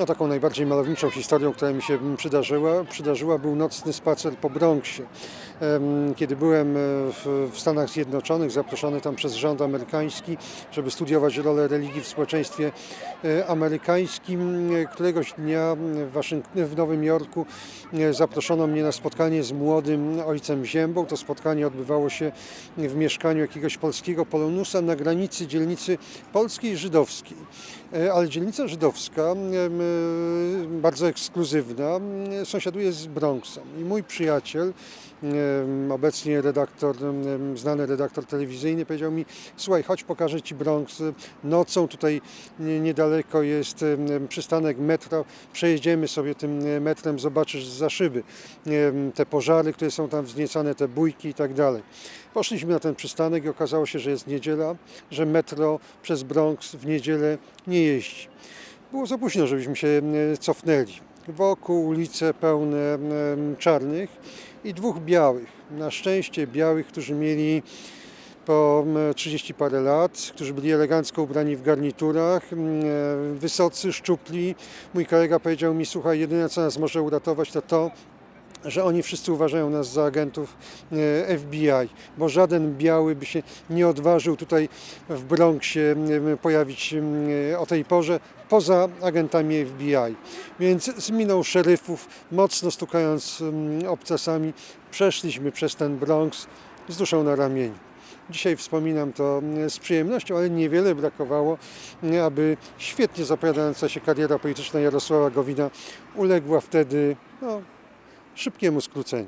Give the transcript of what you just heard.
No, taką najbardziej malowniczą historią, która mi się przydarzyła, przydarzyła był nocny spacer po Bronxie. Kiedy byłem e, w, Stanach Zjednoczonych, zaproszony tam przez rząd amerykański, żeby studiować rolę religii w społeczeństwie e, amerykańskim, któregoś dnia w, w Nowym Jorku e, zaproszono mnie na spotkanie z młodym ojcem Ziębą. To spotkanie odbywało się w mieszkaniu jakiegoś polskiego polonusa na granicy dzielnicy polskiej i żydowskiej. Ale dzielnica żydowska, bardzo ekskluzywna, m, sąsiaduje z Bronxem. I mój przyjaciel, em, obecnie redaktor, znany redaktor telewizyjny, powiedział mi: Słuchaj, chodź, pokażę ci Bronx. Nocą tutaj nie- niedaleko jest przystanek metra. Przejedziemy sobie tym metrem, zobaczysz za szyby te pożary, które są tam wzniecane, te bójki i tak dalej. Poszliśmy na ten przystanek i okazało się, że jest niedziela, że metro przez Bronx w niedzielę nie jeździ. Było za późno, żebyśmy się e, cofnęli. Wokół ulice pełne czarnych i dwóch białych. Na szczęście białych, którzy mieli po em, 30 parę lat, którzy byli elegancko ubrani w garniturach, e, wysocy, szczupli. Mój kolega powiedział mi, słuchaj, jedyne co nas może uratować to to, że oni wszyscy uważają nas za agentów e, FBI, bo żaden biały by się nie odważył tutaj w Bronxie pojawić o tej porze, poza agentami FBI. Więc z miną szeryfów, mocno stukając obcasami, przeszliśmy przez ten Bronx z duszą na ramieniu. Dzisiaj wspominam to z przyjemnością, ale niewiele brakowało, aby świetnie zapowiadająca się kariera polityczna Jarosława Gowina uległa wtedy no, szybkiemu skróceniu.